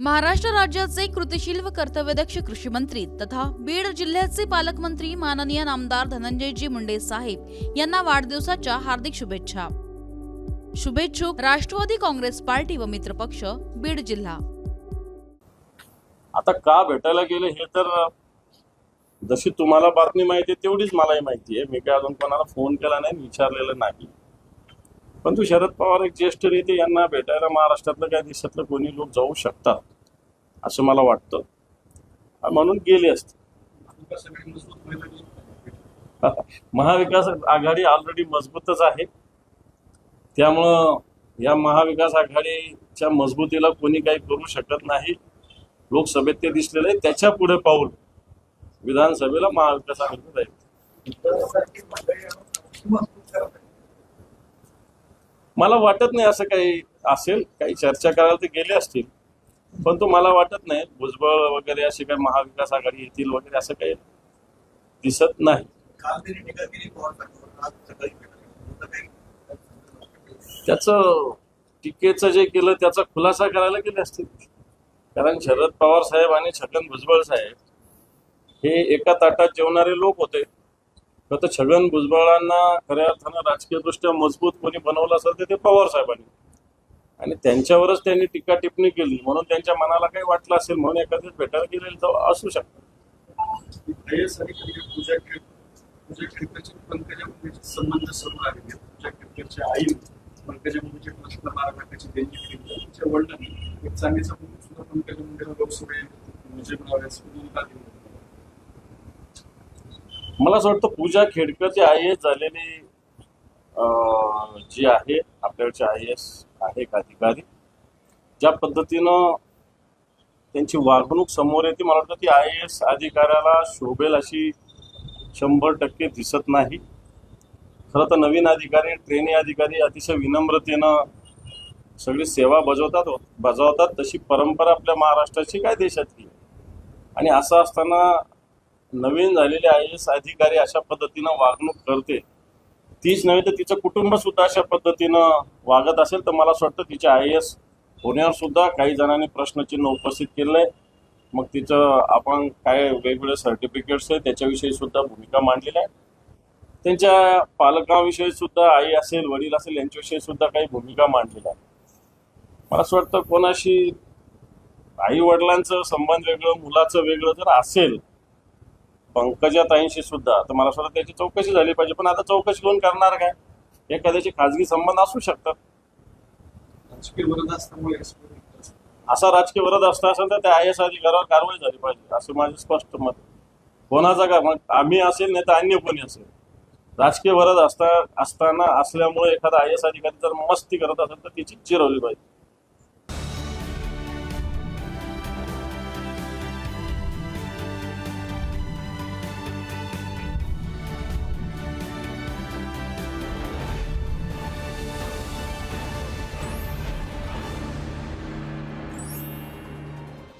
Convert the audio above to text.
महाराष्ट्र राज्याचे कृतिशील व कर्तव्यदक्ष कृषी मंत्री तथा बीड जिल्ह्याचे पालकमंत्री माननीय नामदार धनंजयजी मुंडे साहेब यांना वाढदिवसाच्या हार्दिक शुभेच्छा. शुभेच्छुक राष्ट्रवादी काँग्रेस पार्टी व मित्रपक्ष बीड जिल्हा. आता का भेटायला गेले हे तर जशी तुम्हाला बातमी माहिती आहे तेवढीच मलाही माहिती आहे. मी काय अजून कोणाला फोन केला नाही विचारलेलं नाही. पण तू शरद पवार एक ज्येष्ठ नेते यांना भेटायला महाराष्ट्रातलं काय देशातलं कोणी लोक जाऊ शकतात असं मला वाटतं. म्हणून गेले असते. महाविकास आघाडी ऑलरेडी मजबूतच आहे. त्यामुळं या महाविकास आघाडीच्या मजबूतीला कोणी काही करू शकत नाही. लोकसभेत ते दिसलेलं आहे त्याच्या पुढे पाऊल विधानसभेला महाविकास आघाडी जाईल मला वाटत नाही असं काही असेल. काही चर्चा करायला ते गेले असतील. पण तो मला वाटत नाही. भुजबळ वगैरे असे काही महाविकास आघाडी येतील वगैरे असं काही दिसत नाही. त्याचं टीकेचं जे केलं त्याचा खुलासा करायला गेले असतील. कारण शरद पवार साहेब आणि छगन भुजबळ साहेब हे एका ताटात जेवणारे लोक होते. तर छगन भुजबळांना खऱ्या अर्थानं राजकीयदृष्ट्या मजबूत कोणी बनवलं असेल तर ते पवार साहेबांनी. आणि त्यांच्यावरच त्यांनी टीका टिप्पणी केली. म्हणून त्यांच्या मनाला काही वाटलं असेल म्हणून एखाद्याच भेटायला गेलेलं तर असू शकतं. पूजा पूजा संबंध सुरू आहे पूजा आई पंकजा मुंडेचे प्रश्न बारा लाखाची देणगी वडिलांनी एक सुद्धा पंकजा मुंडेला लोकसभेत मला असं वाटतं पूजा खेडकर जे आय एस झालेली जी आहे आपल्याकडचे आय एस आहे एक अधिकारी ज्या पद्धतीनं त्यांची वागणूक समोर येते मला वाटतं ती आय एस अधिकाऱ्याला शोभेल अशी शंभर टक्के दिसत नाही. खरं तर नवीन अधिकारी ट्रेनी अधिकारी अतिशय विनम्रतेनं सगळी सेवा बजावतात बजावतात. तशी परंपरा आपल्या महाराष्ट्राची काय देशातली? आणि असं असताना नवीन झालेले आय एस अधिकारी अशा पद्धतीनं वागणूक करते. तीच नव्हे तर तिचं कुटुंब सुद्धा अशा पद्धतीनं वागत असेल तर मला असं वाटतं तिच्या आय एस होण्यावर सुद्धा काही जणांनी प्रश्नचिन्ह उपस्थित केलंय. मग तिचं आपण काय वेगवेगळे सर्टिफिकेट्स आहे त्याच्याविषयी सुद्धा भूमिका मांडलेली आहे. त्यांच्या पालकांविषयी सुद्धा आई असेल वडील असेल यांच्याविषयी सुद्धा काही भूमिका मांडलेल्या आहे मला असं वाटतं कोणाशी आई वडिलांचं संबंध वेगळं मुलाचं वेगळं जर असेल पंकजा ताईंशी सुद्धा तर मला वाटतं त्याची चौकशी झाली पाहिजे पण आता चौकशी कोण करणार काय? एखाद्याचे खाजगी संबंध असू शकतात. राजकीय विरोध असल्यामुळे असा. राजकीय विरोध असता असेल तर त्या आय एस अधिकारावर कारवाई झाली पाहिजे असं माझं स्पष्ट मत कोणाचा का? मग आम्ही असेल नाही तर अन्य कोणी असेल. राजकीय विरोध असता असताना असल्यामुळे एखादा आय एस अधिकारी जर मस्ती करत असेल तर तिची चिरवली पाहिजे.